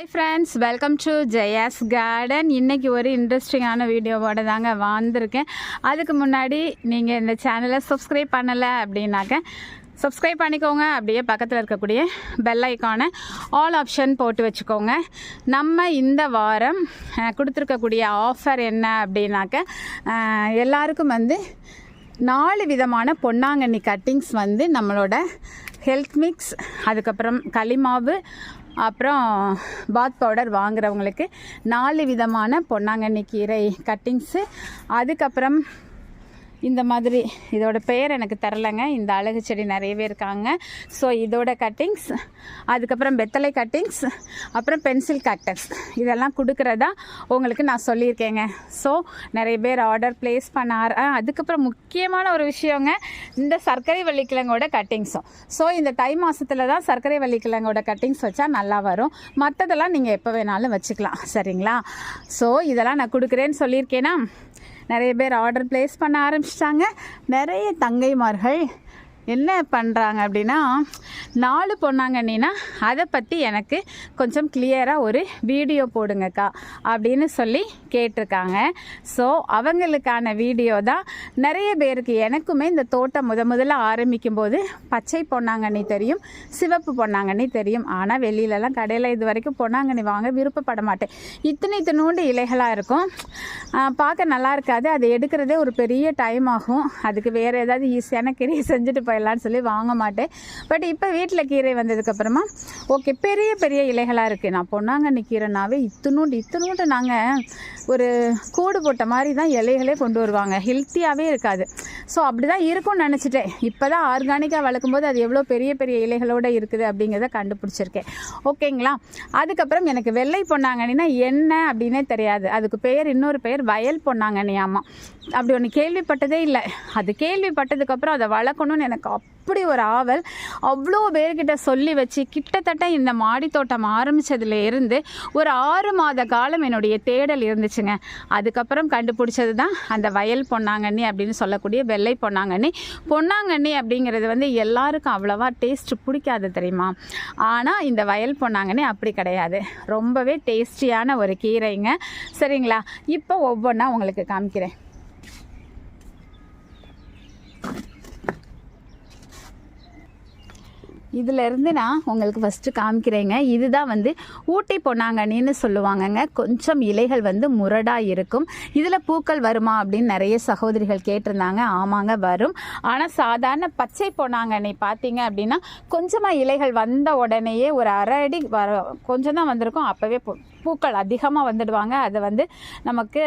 Hi friends welcome to Jaya's garden இன்றைக்கி ஒரு இன்ட்ரெஸ்டிங்கான வீடியோவோட தாங்க வந்திருக்கேன். அதுக்கு முன்னாடி நீங்கள் இந்த சேனலை சப்ஸ்கிரைப் பண்ணலை அப்படின்னாக்க சப்ஸ்கிரைப் பண்ணிக்கோங்க. அப்படியே பக்கத்தில் இருக்கக்கூடிய பெல் ஐக்கானை ஆல் ஆப்ஷன் போட்டு வச்சுக்கோங்க. நம்ம இந்த வாரம் கொடுத்துருக்கக்கூடிய ஆஃபர் என்ன அப்படின்னாக்க எல்லாருக்கும் வந்து நாலு விதமான பொன்னாங்கண்ணி கட்டிங்ஸ் வந்து நம்மளோட ஹெல்த் மிக்ஸ் அதுக்கப்புறம் களிமாவு அப்புறம் பாத் பவுடர் வாங்குறவங்களுக்கு நாலு விதமான பொன்னாங்கண்ணி கீரை கட்டிங்ஸு அதுக்கப்புறம் இந்த மாதிரி இதோட பெயர் எனக்கு தரலைங்க. இந்த அழகு செடி நிறையவே இருக்காங்க. ஸோ இதோட கட்டிங்ஸ் அதுக்கப்புறம் வெத்தலை கட்டிங்ஸ் அப்புறம் பென்சில் கட்டர்ஸ் இதெல்லாம் கொடுக்குறதா உங்களுக்கு நான் சொல்லியிருக்கேங்க. ஸோ நிறைய பேர் ஆர்டர் ப்ளேஸ் பண்ணார். ஆ, அதுக்கப்புறம் முக்கியமான ஒரு விஷயங்க இந்த சர்க்கரை வள்ளிக்கிழங்கோட கட்டிங்ஸும் ஸோ இந்த தை மாதத்தில் தான் சர்க்கரை வள்ளிக்கிழங்கோட கட்டிங்ஸ் வச்சா நல்லா வரும். மற்றதெல்லாம் நீங்கள் எப்போ வேணாலும் வச்சுக்கலாம். சரிங்களா? ஸோ இதெல்லாம் நான் கொடுக்குறேன்னு சொல்லியிருக்கேனா? நிறைய பேர் ஆர்டர் ப்ளேஸ் பண்ண ஆரம்பிச்சிட்டாங்க. நிறைய தங்கைமார்கள் என்ன பண்ணுறாங்க அப்படின்னா நாலு பொண்ணாங்கண்ணினா அதை பற்றி எனக்கு கொஞ்சம் கிளியராக ஒரு வீடியோ போடுங்கக்கா அப்படின்னு சொல்லி கேட்டிருக்காங்க. ஸோ அவங்களுக்கான வீடியோ தான் நிறைய பேருக்கு எனக்குமே இந்த தோட்டம் முத முதல்ல ஆரம்பிக்கும் போது பச்சை பொன்னாங்கண்ணி தெரியும் சிவப்பு பொன்னாங்கண்ணி தெரியும். ஆனால் வெளியிலலாம் கடையில் இது வரைக்கும் பொன்னாங்கண்ணி வாங்க விருப்பப்பட மாட்டேன். இத்தனை இத்தனோண்டு இலைகளாக இருக்கும். பார்க்க நல்லா இருக்காது. அது எடுக்கிறதே ஒரு பெரிய டைம் ஆகும். அதுக்கு வேறு ஏதாவது ஈஸியான கிரியை செஞ்சுட்டு போயிடலான்னு சொல்லி வாங்க மாட்டேன். பட் இப்போ வீட்டில் கீரை வந்ததுக்கப்புறமா ஓகே பெரிய பெரிய இலைகளாக இருக்குது நான் பொன்னாங்கண்ணி கீரைனாவே இத்தனூண்டு இத்தனூண்டு நாங்கள் ஒரு கூடு போட்ட மாதிரி தான் இலைகளே கொண்டு வருவாங்க. ஹெல்த்தியாகவே இருக்காது. ஸோ அப்படி தான் இருக்கும்னு நினச்சிட்டேன். இப்போ தான் ஆர்கானிக்காக வளர்க்கும்போது அது எவ்வளோ பெரிய பெரிய இலைகளோடு இருக்குது அப்படிங்கிறத கண்டுபிடிச்சிருக்கேன். ஓகேங்களா அதுக்கப்புறம் எனக்கு வெள்ளை பொன்னாங்கண்ணினா என்ன அப்படின்னே தெரியாது. அதுக்கு பெயர் இன்னொரு பெயர் வயல் பொன்னாங்கண்ணி ஆமாம் அப்படி ஒன்று கேள்விப்பட்டதே இல்லை. அது கேள்விப்பட்டதுக்கப்புறம் அதை வளர்க்கணும்னு எனக்கு எனக்கு அப்படி ஒரு ஆவல். அவ்வளோ பேர்கிட்ட சொல்லி வச்சு கிட்டத்தட்ட இந்த மாடித்தோட்டம் தோட்டம் இருந்து ஒரு ஆறு மாத காலம் என்னுடைய தேடல் இருந்துச்சுங்க. அதுக்கப்புறம் கண்டுபிடிச்சது தான் அந்த வயல் பொன்னாங்கண்ணி அப்படின்னு சொல்லக்கூடிய வெள்ளை பொன்னாங்கண்ணி. பொன்னாங்கண்ணி அப்படிங்கிறது வந்து எல்லாருக்கும் அவ்வளோவா டேஸ்ட் பிடிக்காது தெரியுமா? ஆனால் இந்த வயல் பொன்னாங்கண்ணி அப்படி கிடையாது. ரொம்பவே டேஸ்டியான ஒரு கீரைங்க. சரிங்களா? இப்போ ஒவ்வொன்றா உங்களுக்கு காமிக்கிறேன். இதில் இருந்து நான் உங்களுக்கு ஃபஸ்ட்டு காமிக்கிறேங்க. இதுதான் வந்து ஊட்டி பொன்னாங்கண்ணின்னு சொல்லுவாங்கங்க. கொஞ்சம் இலைகள் வந்து முரடாக இருக்கும். இதில் பூக்கள் வருமா அப்படின்னு நிறைய சகோதரிகள் கேட்டிருந்தாங்க. ஆமாங்க வரும். ஆனால் சாதாரண பச்சை பொன்னாங்கண்ணி பார்த்தீங்க அப்படின்னா கொஞ்சமாக இலைகள் வந்த உடனேயே ஒரு அரை அடி வர கொஞ்சம் தான் வந்திருக்கும். அப்போவே பூக்கள் அதிகமாக வந்துடுவாங்க. அதை வந்து நமக்கு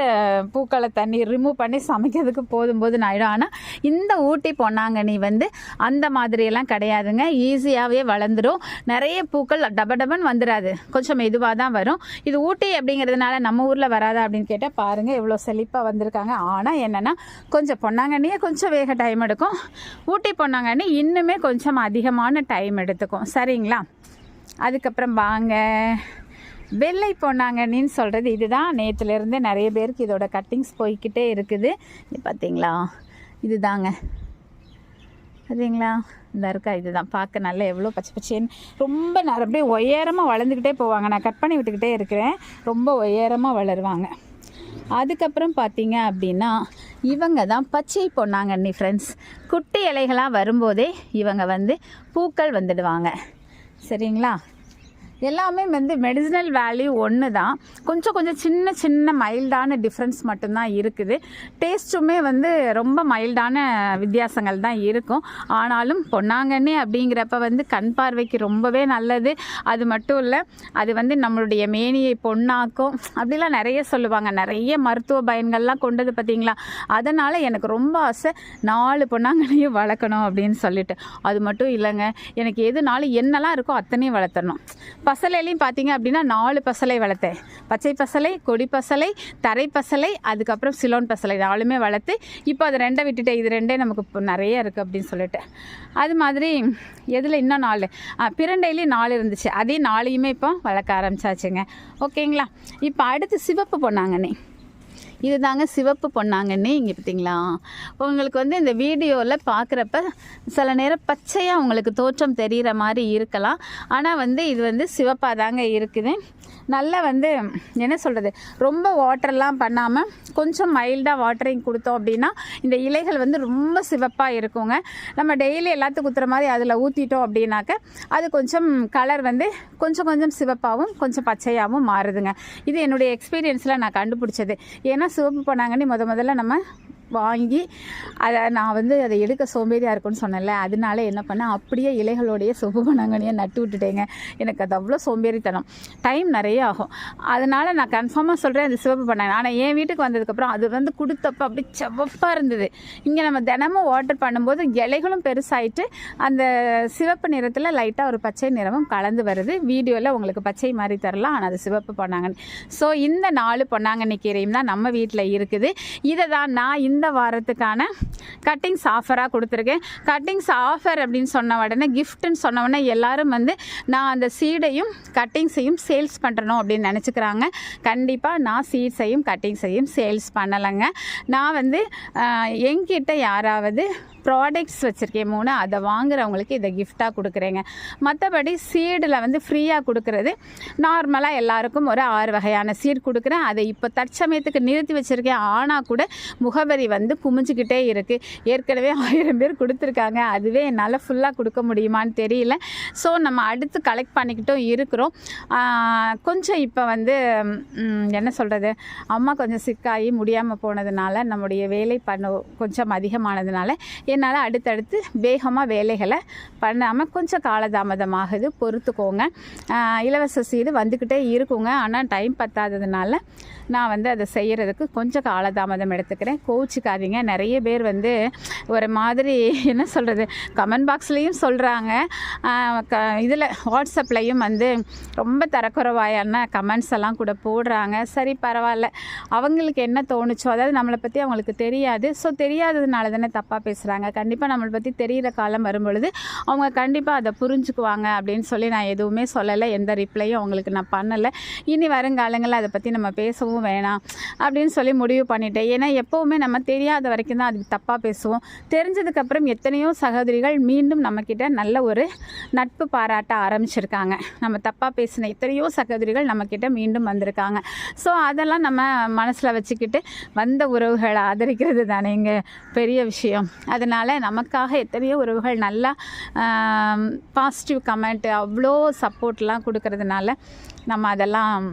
பூக்களை தண்ணி ரிமூவ் பண்ணி சமைக்கிறதுக்கு போதும் போதுன்னு ஆகிடும் ஆனால் இந்த ஊட்டி பொன்னாங்கண்ணி வந்து அந்த மாதிரியெல்லாம் கிடையாதுங்க. ஈஸியாகவே வளர்ந்துடும் நிறைய பூக்கள் டப டபன் வந்துடாது கொஞ்சம் மெதுவாக தான் வரும். இது ஊட்டி அப்படிங்கிறதுனால நம்ம ஊரில் வராதா அப்படின்னு கேட்டால் பாருங்கள் எவ்வளோ செழிப்பாக வந்திருக்காங்க. ஆனால் என்னென்னா கொஞ்சம் பொன்னாங்கண்ணியே கொஞ்சம் வேக டைம் எடுக்கும். ஊட்டி பொன்னாங்கண்ணி இன்னுமே கொஞ்சம் அதிகமான டைம் எடுத்துக்கும். சரிங்களா? அதுக்கப்புறம் வாங்க. வெள்ளை பொன்னாங்கண்ணின்னு சொல்கிறது இதுதான். நேற்றுலேருந்து நிறைய பேருக்கு இதோட கட்டிங்ஸ் போய்க்கிட்டே இருக்குது. இது பார்த்தீங்களா இதுதாங்க. சரிங்களா இந்த இருக்கா? இதுதான். பார்க்க நல்லா எவ்வளோ பச்சை பச்சேன்னு. ரொம்ப ந- அப்படியே உயரமாக வளர்ந்துக்கிட்டே போவாங்க. நான் கட் பண்ணி விட்டுக்கிட்டே இருக்கிறேன். ரொம்ப உயரமாக வளருவாங்க. அதுக்கப்புறம் பார்த்தீங்க அப்படின்னா இவங்க தான் பச்சை பொன்னாங்கண்ணி ஃப்ரெண்ட்ஸ் குட்டி இலைகளாக வரும்போதே இவங்க வந்து பூக்கள் வந்துடுவாங்க. சரிங்களா? எல்லாமே வந்து மெடிசினல் வேல்யூ ஒன்று தான் கொஞ்சம் கொஞ்சம் சின்ன சின்ன மைல்டான டிஃப்ரென்ஸ் மட்டும்தான் இருக்குது. டேஸ்ட்டுமே வந்து ரொம்ப மைல்டான வித்தியாசங்கள் தான் இருக்கும். ஆனாலும் பொன்னாங்கண்ணி அப்படிங்கிறப்ப வந்து கண் பார்வைக்கு ரொம்பவே நல்லது. அது மட்டும் இல்லை அது வந்து நம்மளுடைய மேனியை பொண்ணாக்கும். அப்படிலாம் நிறைய சொல்லுவாங்க. நிறைய மருத்துவ பயன்கள்லாம் கொண்டது பார்த்தீங்களா? அதனால் எனக்கு ரொம்ப ஆசை நாலு பொன்னாங்கண்ணியும் வளர்க்கணும் அப்படின்னு சொல்லிட்டு. அது மட்டும் இல்லைங்க. எனக்கு எதுனாலும் என்னெல்லாம் இருக்கோ அத்தனையும் வளர்த்தணும் பசலையிலையும் பார்த்தீங்க அப்படின்னா நாலு பசலை வளர்த்தேன். பச்சை பசலை கொடி பசலை தரை பசலை அதுக்கப்புறம் சிலோன் பசலை நாலுமே வளர்த்து இப்போ அது ரெண்டை விட்டுட்டேன். இது ரெண்டே நமக்கு இப்போ நிறைய இருக்குது அப்படின்னு சொல்லிட்டு. அது மாதிரி எதில் இன்னும் நாலு? பிரண்டையிலையும் நாலு இருந்துச்சு. அதே நாளையுமே இப்போ வளர்க்க ஆரம்பிச்சாச்சுங்க. ஓகேங்களா? இப்போ அடுத்து சிவப்பு பொன்னாங்கண்ணி. இது தாங்க சிவப்பு பொன்னாங்கண்ணி இங்கே பார்த்தீங்களா உங்களுக்கு வந்து இந்த வீடியோவில் பார்க்குறப்ப சில நேரம் பச்சையாக உங்களுக்கு தோற்றம் தெரிகிற மாதிரி இருக்கலாம். ஆனால் வந்து இது வந்து சிவப்பாக தாங்க இருக்குது. நல்லா வந்து என்ன சொல்கிறது ரொம்ப வாட்டர்லாம் பண்ணாமல் கொஞ்சம் மைல்டாக வாட்டரிங் கொடுத்தோம் அப்படின்னா இந்த இலைகள் வந்து ரொம்ப சிவப்பாக இருக்குங்க. நம்ம டெய்லி எல்லாத்துக்கும் ஊற்றுற மாதிரி அதில் ஊற்றிட்டோம் அப்படின்னாக்க அது கொஞ்சம் கலர் வந்து கொஞ்சம் கொஞ்சம் சிவப்பாகவும் கொஞ்சம் பச்சையாகவும் மாறுதுங்க. இது என்னுடைய எக்ஸ்பீரியன்ஸில் நான் கண்டுபிடிச்சது. ஏன்னா சிவப்பு பண்ணாங்கன்னு முத முதல்ல நம்ம வாங்கி அதை நான் வந்து அதை எடுக்க சோம்பேறியாக இருக்கும்னு சொன்னேன்ல அதனால என்ன பண்ணேன் அப்படியே இலைகளுடைய சொப்பு நட்டு விட்டுட்டேங்க. எனக்கு அது அவ்வளோ சோம்பேறித்தனம். டைம் நிறைய ஆகும். அதனால நான் கன்ஃபார்மாக சொல்கிறேன் அது சிவப்பு பண்ணேன் ஆனால் என் வீட்டுக்கு வந்ததுக்கப்புறம் அது வந்து கொடுத்தப்ப அப்படி செவப்பாக இருந்தது. இங்கே நம்ம தினமும் வாட்டர் பண்ணும்போது இலைகளும் பெருசாயிட்டு அந்த சிவப்பு நிறத்தில் லைட்டாக ஒரு பச்சை நிறமும் கலந்து வருது. வீடியோவில் உங்களுக்கு பச்சை மாதிரி தரலாம் ஆனால் அது சிவப்பு பண்ணாங்கன்னு. ஸோ இந்த நாலு பொன்னாங்கண்ணி கீரையும் தான் நம்ம வீட்டில் இருக்குது. இதை தான் நான் இந்த வாரத்துக்கான கட்டிங்ஸ் ஆஃபராக கொடுத்துருக்கேன். கட்டிங்ஸ் ஆஃபர் அப்படின்னு சொன்ன உடனே கிஃப்ட்டுன்னு சொன்ன உடனே எல்லாரும் வந்து நான் அந்த சீடையும் கட்டிங்ஸையும் சேல்ஸ் பண்ணுறணும் அப்படின்னு நினச்சிக்கிறாங்க. கண்டிப்பாக நான் சீட்ஸையும் கட்டிங்ஸையும் சேல்ஸ் பண்ணலைங்க. நான் வந்து எங்கிட்ட என்கிட்ட யாராவது ப்ராடக்ட்ஸ் வச்சுருக்கேன் மூணு அதை வாங்குறவங்களுக்கு இதை கிஃப்டாக கொடுக்குறேங்க. மற்றபடி சீடில் வந்து ஃப்ரீயாக கொடுக்குறது நார்மலாக எல்லாருக்கும் ஒரு ஆறு வகையான சீட் கொடுக்குறேன். அதை இப்போ தற்சமயத்துக்கு நிறுத்தி வச்சுருக்கேன். ஆனால் கூட முகவரி வந்து குமிஞ்சிக்கிட்டே இருக்குது ஏற்கனவே ஆயிரம் பேர் கொடுத்துருக்காங்க. அதுவே என்னால் ஃபுல்லாக கொடுக்க முடியுமான்னு தெரியல. ஸோ நம்ம அடுத்து கலெக்ட் பண்ணிக்கிட்டும் இருக்கிறோம். கொஞ்சம் இப்போ வந்து என்ன சொல்கிறது அம்மா கொஞ்சம் சிக்காகி முடியாமல் போனதுனால நம்முடைய வேலை பண்ண கொஞ்சம் அதிகமானதுனால என்னால் அடுத்தடுத்து வேகமாக வேலைகளை பண்ணாமல் கொஞ்சம் காலதாமதமாகுது. பொறுத்துக்கோங்க. இலவச சீடு வந்துக்கிட்டே இருக்குங்க. ஆனால் டைம் பத்தாததுனால நான் வந்து அதை செய்கிறதுக்கு கொஞ்சம் காலதாமதம் எடுத்துக்கிறேன். கோச் நினச்சிக்காதீங்க நிறைய பேர் வந்து ஒரு மாதிரி என்ன சொல்கிறது கமெண்ட் பாக்ஸ்லேயும் சொல்கிறாங்க க இதில் வாட்ஸ்அப்லேயும் வந்து ரொம்ப தரக்குறைவாயான கமெண்ட்ஸ் எல்லாம் கூட போடுறாங்க. சரி பரவாயில்ல. அவங்களுக்கு என்ன தோணுச்சோ அதாவது நம்மளை பற்றி அவங்களுக்கு தெரியாது. ஸோ தெரியாததுனால தானே தப்பாக பேசுகிறாங்க கண்டிப்பாக நம்மளை பற்றி தெரிகிற காலம் வரும்பொழுது அவங்க கண்டிப்பாக அதை புரிஞ்சுக்குவாங்க அப்படின்னு சொல்லி நான் எதுவுமே சொல்லலை. எந்த ரிப்ளையும் அவங்களுக்கு நான் பண்ணலை. இனி வருங்காலங்களில் அதை பற்றி நம்ம பேசவும் வேணாம் அப்படின்னு சொல்லி முடிவு பண்ணிட்டேன். ஏன்னா எப்போவுமே நம்ம தெரியாத வரைக்கும் தான் அதுக்கு தப்பாக பேசுவோம். தெரிஞ்சதுக்கப்புறம் எத்தனையோ சகோதரிகள் மீண்டும் நம்மக்கிட்ட நல்ல ஒரு நட்பு பாராட்ட ஆரம்பிச்சிருக்காங்க. நம்ம தப்பாக பேசின எத்தனையோ சகோதரிகள் நம்மக்கிட்ட மீண்டும் வந்திருக்காங்க. ஸோ அதெல்லாம் நம்ம மனசில் வச்சுக்கிட்டு வந்த உறவுகளை ஆதரிக்கிறது தானே இங்கே பெரிய விஷயம். அதனால் நமக்காக எத்தனையோ உறவுகள் நல்லா பாசிட்டிவ் கமெண்ட் அவ்வளோ சப்போர்ட்லாம் கொடுக்கறதுனால நம்ம அதெல்லாம்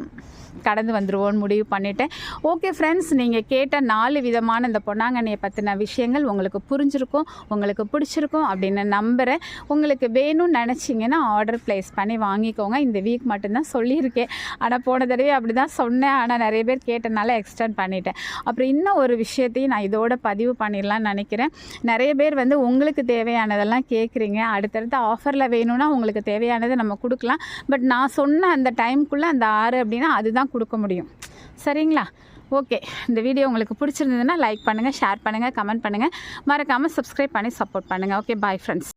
கடந்து வந்துடுவோன்னு முடிவு பண்ணிட்டேன் ஓகே ஃப்ரெண்ட்ஸ் நீங்கள் கேட்ட நாலு விதமான இந்த பொன்னாங்கண்ணியை பற்றின விஷயங்கள் உங்களுக்கு புரிஞ்சிருக்கும் உங்களுக்கு பிடிச்சிருக்கும் அப்படின்னு நம்புகிறேன் உங்களுக்கு வேணும்னு நினச்சிங்கன்னா ஆர்டர் ப்ளேஸ் பண்ணி வாங்கிக்கோங்க. இந்த வீக் மட்டும்தான் சொல்லியிருக்கேன். ஆனால் போன தடவை அப்படி தான் சொன்னேன். ஆனால் நிறைய பேர் கேட்டனால எக்ஸ்டெண்ட் பண்ணிட்டேன். அப்புறம் இன்னும் ஒரு விஷயத்தையும் நான் இதோட பதிவு பண்ணிடலாம்னு நினைக்கிறேன். நிறைய பேர் வந்து உங்களுக்கு தேவையானதெல்லாம் கேட்குறீங்க அடுத்தடுத்த ஆஃபரில் வேணும்னா உங்களுக்கு தேவையானதை நம்ம கொடுக்கலாம். பட் நான் சொன்ன அந்த டைமுக்குள்ளே அந்த ஆறு அப்படின்னா அதுதான் கொடுக்க முடியும். சரிங்களா? ஓகே. இந்த வீடியோ உங்களுக்கு பிடிச்சிருந்ததுன்னா லைக் பண்ணுங்கள் ஷேர் பண்ணுங்கள் கமெண்ட் பண்ணுங்கள் மறக்காமல் சப்ஸ்கிரைப் பண்ணி சப்போர்ட் பண்ணுங்கள் ஓகே பாய் ஃப்ரெண்ட்ஸ்